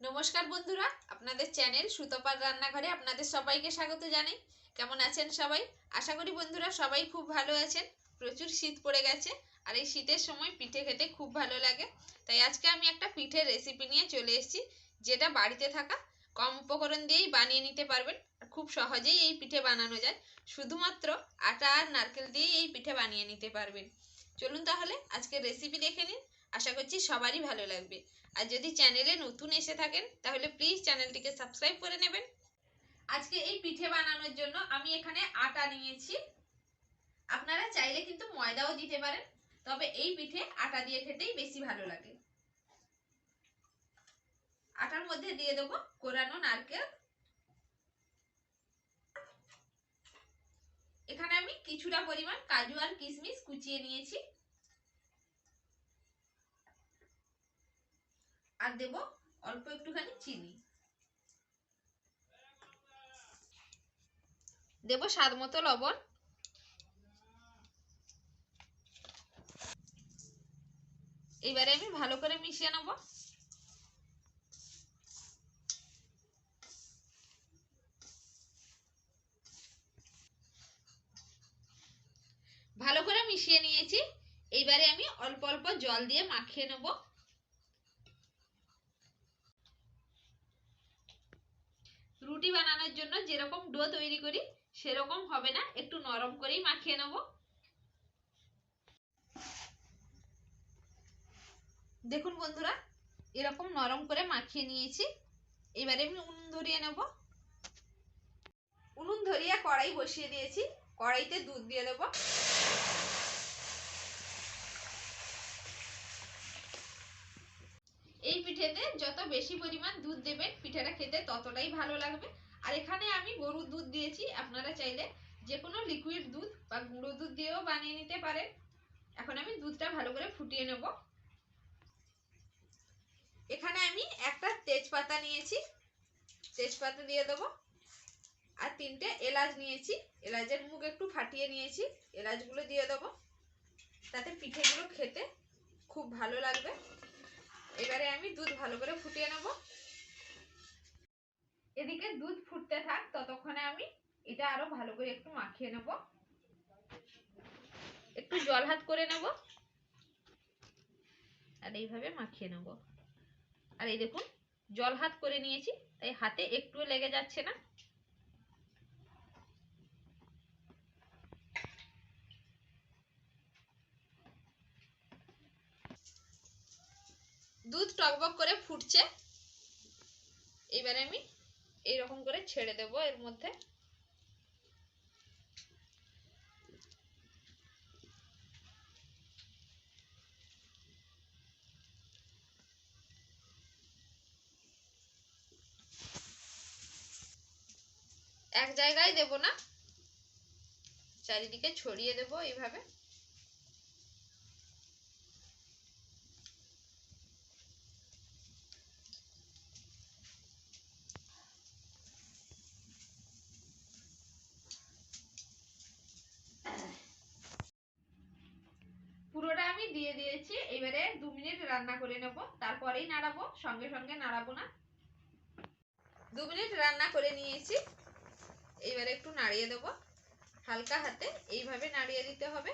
নমস্কার বন্ধুরা, আপনাদের চ্যানেল সুতপার রান্নাঘরে আপনাদের সবাইকে স্বাগত জানাই। কেমন আছেন সবাই? আশা করি বন্ধুরা সবাই খুব ভালো আছেন। প্রচুর শীত পড়ে গেছে আর এই শীতের সময় পিঠে খেতে খুব ভালো লাগে। তাই আজকে আমি একটা পিঠের রেসিপি নিয়ে চলে এসেছি, যেটা বাড়িতে থাকা কম উপকরণ দিয়েই বানিয়ে নিতে পারবেন। খুব সহজেই এই পিঠে বানানো যায়। শুধুমাত্র আটা আর নারকেল দিয়েই এই পিঠে বানিয়ে নিতে পারবেন। চলুন তাহলে আজকে রেসিপি দেখে নিন। আশা করছি সবারই ভালো লাগবে। আর যদি চ্যানেলে নতুন এসে থাকেন, তাহলে প্লিজ চ্যানেলটিকে সাবস্ক্রাইব করে নেবেন। আজকে এই পিঠে বানানোর জন্য আমি এখানে আটা নিয়েছি। আপনারা চাইলে কিন্তু ময়দাও দিতে পারেন, তবে এই পিঠে আটা দিয়ে খেতেই বেশি ভালো লাগে। আটার মধ্যে দিয়ে দেবো কোরানো নারকেল। এখানে আমি কিছুটা পরিমাণ কাজু আর কিশমিশ কুচিয়ে নিয়েছি। আর দেব অল্প একটুখানি চিনি। দেব স্বাদ মতো লবণ। এবারে আমি ভালো করে মিশিয়ে নেব। ভালো করে মিশিয়ে নিয়েছি। এইবারে আমি অল্প অল্প জল দিয়ে মাখিয়ে নেব রুটি বানানোর জন্য যেরকম ডো তৈরি করি, সেরকম হবে না। একটু নরম করেই মাখিয়ে নেব। দেখুন বন্ধুরা, এরকম নরম করে মাখিয়ে নিয়েছি। এবারে আমি উনুন ধরিয়ে নেব। উনুন ধরিয়ে কড়াই বসিয়ে দিয়েছি। কড়াইতে দুধ দিয়ে দেবো। এই পিঠেতে যত বেশি পরিমাণ দুধ দেবেন, পিঠেটা খেতে ততটাই ভালো লাগবে। আর এখানে আমি গরুর দুধ দিয়েছি, আপনারা চাইলে যে কোনো লিকুইড দুধ বা গুঁড়ো দুধ দিয়েও বানিয়ে নিতে পারেন। এখন আমি দুধটা ভালো করে ফুটিয়ে নেব। এখানে আমি একটা তেজপাতা নিয়েছি, তেজপাতা দিয়ে দেবো। আর তিনটে এলাচ নিয়েছি, এলাচের মুখ একটু ফাটিয়ে নিয়েছি, এলাচগুলো দিয়ে দেবো। তাতে পিঠেগুলো খেতে খুব ভালো লাগবে। এবারে আমি দুধ ভালো করে ফুটিয়ে নেব। এদিকে দুধ ফুটতে থাক, ততক্ষণে আমি এটা আরও ভালো করে একটু মাখিয়ে নেব। একটু জল হাত করে নেব। আর এইভাবে মাখিয়ে নেব। আর এই দেখুন, জল হাত করে নিয়েছি, তাই হাতে একটুও লেগে যাচ্ছে না। দুধ টকবক করে ফুটছে। এবারে আমি এইরকম করে ছেড়ে দেব এর মধ্যে। এক জায়গায় দেব না চারিদিকে ছড়িয়ে দেব এইভাবে পুরোটা আমি দিয়ে দিয়েছি। এবারে দু মিনিট রান্না করে নেব, তারপরেই নাড়াবো, সঙ্গে সঙ্গে নাড়াবো না। দু মিনিট রান্না করে নিয়েছি, এবারে একটু নাড়িয়ে দেব। হালকা হাতে এইভাবে নাড়িয়ে দিতে হবে।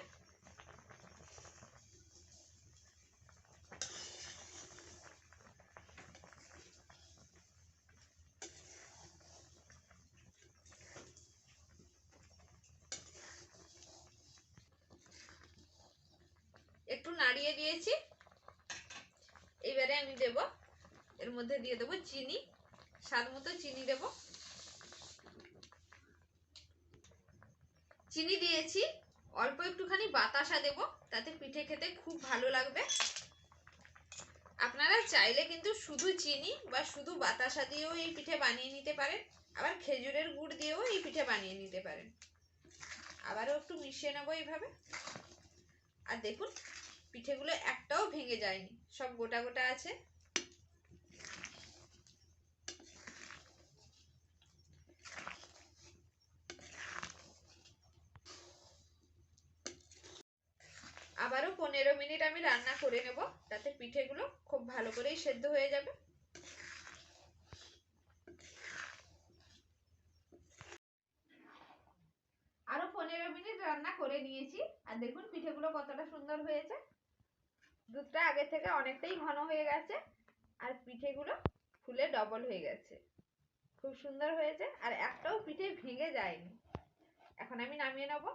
একটু নাড়িয়ে দিয়েছি। এবারে আমি দেব, এর মধ্যে দিয়ে দেবো চিনি, স্বাদ মতো চিনি দেব। চিনি দিয়েছি, অল্প একটুখানি বাতাসা দেব, তাতে পিঠে খেতে খুব ভালো লাগবে। আপনারা চাইলে কিন্তু শুধু চিনি বা শুধু বাতাসা দিয়েও এই পিঠে বানিয়ে নিতে পারেন, আবার খেজুরের গুড় দিয়েও এই পিঠে বানিয়ে নিতে পারেন। আবারও একটু মিশিয়ে নেব এইভাবে। আর দেখুন পিঠেগুলো একটাও ভেঙে যায়নি। সব গোটা গোটা আছে। আবারও পনেরো মিনিট আমি রান্না করে নেব তাতে পিঠেগুলো খুব ভালো করেই সেদ্ধ হয়ে যাবে। আরও পনেরো মিনিট রান্না করে নিয়েছি। আর দেখুন পিঠেগুলো কতটা সুন্দর হয়েছে। দুধটা আগে থেকে অনেকটাই ঘন হয়ে গেছে, আর পিঠেগুলো ফুলে ডবল হয়ে গেছে। খুব সুন্দর হয়েছে, আর একটাও পিঠে ভেঙে যায়নি। এখন আমি নামিয়ে নেব।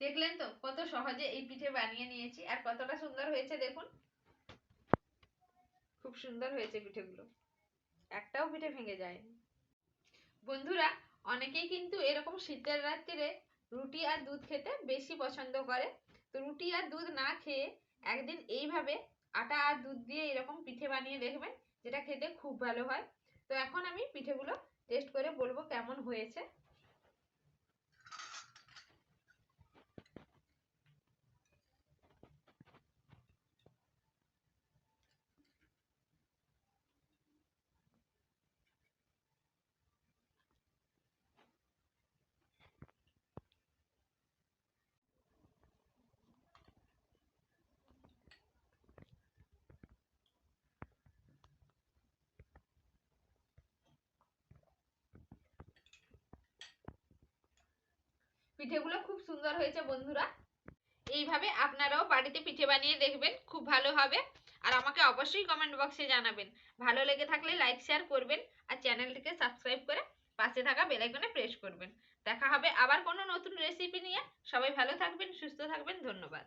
দেখলেন তো, কত সহজে এই পিঠে বানিয়ে নিয়েছি, আর কতটা সুন্দর হয়েছে দেখুন। খুব সুন্দর হয়েছে পিঠেগুলো। একটাও পিঠে ভেঙে যায় বন্ধুরা, অনেকেই কিন্তু এরকম শীতের রাত্রিরে রুটি আর দুধ খেতে বেশি পছন্দ করে। তো রুটি আর দুধ না খেয়ে একদিন এইভাবে আটা আর দুধ দিয়ে এরকম পিঠে বানিয়ে দেখবেন, যেটা খেতে খুব ভালো হয়। তো এখন আমি পিঠেগুলো টেস্ট করে বলব কেমন হয়েছে। পিঠেগুলো খুব সুন্দর হয়েছে বন্ধুরা। এইভাবে আপনারাও বাড়িতে পিঠে বানিয়ে দেখবেন, খুব ভালো হবে। আর আমাকে অবশ্যই কমেন্ট বক্সে জানাবেন। ভালো লেগে থাকলে লাইক শেয়ার করবেন আর চ্যানেলটিকে সাবস্ক্রাইব করে পাশে থাকা বেলাইকনে প্রেস করবেন। দেখা হবে আবার কোনো নতুন রেসিপি নিয়ে। সবাই ভালো থাকবেন, সুস্থ থাকবেন, ধন্যবাদ।